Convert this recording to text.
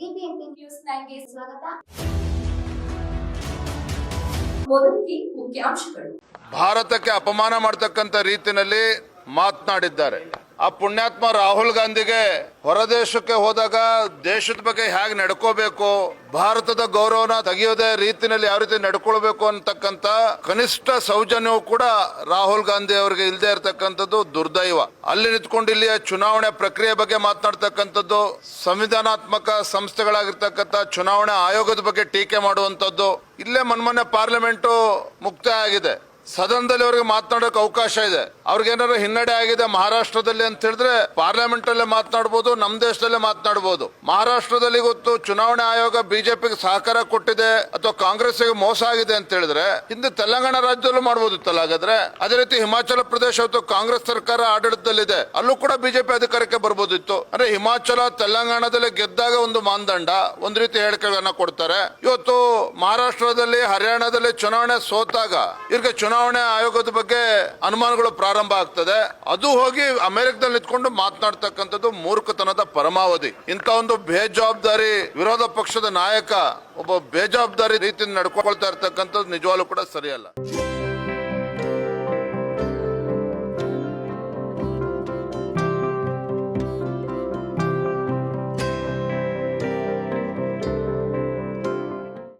BBMP news ನೈನ್ಗೆ ಸ್ವಾಗತ. ಮುಖ್ಯಾಂಶಗಳು. ಭಾರತಕ್ಕೆ ಅಪಮಾನ ಮಾಡತಕ್ಕಂತ ರೀತಿಯಲ್ಲಿ ಮಾತನಾಡಿದ್ದಾರೆ. ಆ ಪುಣ್ಯಾತ್ಮ ರಾಹುಲ್ ಗಾಂಧಿಗೆ ಹೊರದೇಶಕ್ಕೆ ಹೋದಾಗ ದೇಶದ ಬಗ್ಗೆ ಹೇಗೆ ನಡ್ಕೋಬೇಕು, ಭಾರತದ ಗೌರವನ ತೆಗೆಯೋದೇ ರೀತಿನಲ್ಲಿ ಯಾವ ರೀತಿ ನಡ್ಕೊಳ್ಬೇಕು ಅಂತಕ್ಕಂತ ಕನಿಷ್ಠ ಸೌಜನ್ಯವು ಕೂಡ ರಾಹುಲ್ ಗಾಂಧಿ ಅವರಿಗೆ ಇಲ್ಲದೆ ಇರತಕ್ಕಂಥದ್ದು ದುರ್ದೈವ. ಅಲ್ಲಿ ನಿಂತ್ಕೊಂಡು ಇಲ್ಲಿಯ ಚುನಾವಣೆ ಪ್ರಕ್ರಿಯೆ ಬಗ್ಗೆ ಮಾತನಾಡ್ತಕ್ಕಂಥದ್ದು, ಸಂವಿಧಾನಾತ್ಮಕ ಸಂಸ್ಥೆಗಳಾಗಿರ್ತಕ್ಕಂಥ ಚುನಾವಣಾ ಆಯೋಗದ ಬಗ್ಗೆ ಟೀಕೆ ಮಾಡುವಂಥದ್ದು, ಇಲ್ಲೇ ಮನ್ಮೊನ್ನೆ ಪಾರ್ಲಿಮೆಂಟು ಮುಕ್ತ ಆಗಿದೆ. ಸದನದಲ್ಲಿ ಅವರಿಗೆ ಮಾತನಾಡೋಕೆ ಅವಕಾಶ ಇದೆ. ಅವ್ರಿಗೆ ಏನಾದ್ರು ಹಿನ್ನಡೆ ಆಗಿದೆ ಮಹಾರಾಷ್ಟ್ರದಲ್ಲಿ ಅಂತ ಹೇಳಿದ್ರೆ ಪಾರ್ಲಿಮೆಂಟ್ ಅಲ್ಲೇ ಮಾತನಾಡಬಹುದು ನಮ್ಮ ದೇಶದಲ್ಲೇ ಮಾತನಾಡಬಹುದು ಮಹಾರಾಷ್ಟ್ರದಲ್ಲಿ ಗೊತ್ತು ಚುನಾವಣಾ ಆಯೋಗ ಬಿಜೆಪಿಗೆ ಸಹಕಾರ ಕೊಟ್ಟಿದೆ ಅಥವಾ ಕಾಂಗ್ರೆಸ್ಗೆ ಮೋಸ ಆಗಿದೆ ಅಂತ ಹೇಳಿದ್ರೆ ಹಿಂದೆ ತೆಲಂಗಾಣ ರಾಜ್ಯದಲ್ಲೂ ಮಾಡಬಹುದು ಹಾಗಾದ್ರೆ ಅದೇ ರೀತಿ ಹಿಮಾಚಲ ಪ್ರದೇಶ ಅಥವಾ ಕಾಂಗ್ರೆಸ್ ಸರ್ಕಾರ ಆಡಳಿತದಲ್ಲಿದೆ. ಅಲ್ಲೂ ಕೂಡ ಬಿಜೆಪಿ ಅಧಿಕಾರಕ್ಕೆ ಬರ್ಬೋದಿತ್ತು. ಅಂದ್ರೆ ಹಿಮಾಚಲ, ತೆಲಂಗಾಣದಲ್ಲಿ ಗೆದ್ದಾಗ ಒಂದು ಮಾನದಂಡ, ಒಂದು ರೀತಿ ಹೇಳಿಕೆಗಳನ್ನ ಕೊಡ್ತಾರೆ. ಇವತ್ತು ಮಹಾರಾಷ್ಟ್ರದಲ್ಲಿ, ಹರಿಯಾಣದಲ್ಲಿ ಚುನಾವಣೆ ಸೋತಾಗ, ಇವ್ರಿಗೆ ಚುನಾವಣೆ ಆಯೋಗದ ಬಗ್ಗೆ ಅನುಮಾನಗಳು ಪ್ರಾರಂಭ ಆಗ್ತದೆ. ಅದು ಹೋಗಿ ಅಮೆರಿಕದಲ್ಲಿ ನಿಂತ್ಕೊಂಡು ಮಾತನಾಡ್ತಕ್ಕಂಥದ್ದು ಮೂರ್ಖತನದ ಪರಮಾವಧಿ. ಇಂಥ ಒಂದು ಬೇಜವಾಬ್ದಾರಿ ವಿರೋಧ ಪಕ್ಷದ ನಾಯಕ ಒಬ್ಬ ಬೇಜವಾಬ್ದಾರಿ ರೀತಿಯಿಂದ ನಡ್ಕೊಳ್ತಾ ಇರ್ತಕ್ಕಂಥದ್ದು ನಿಜವಾಗ್ಲೂ ಕೂಡ ಸರಿಯಲ್ಲ.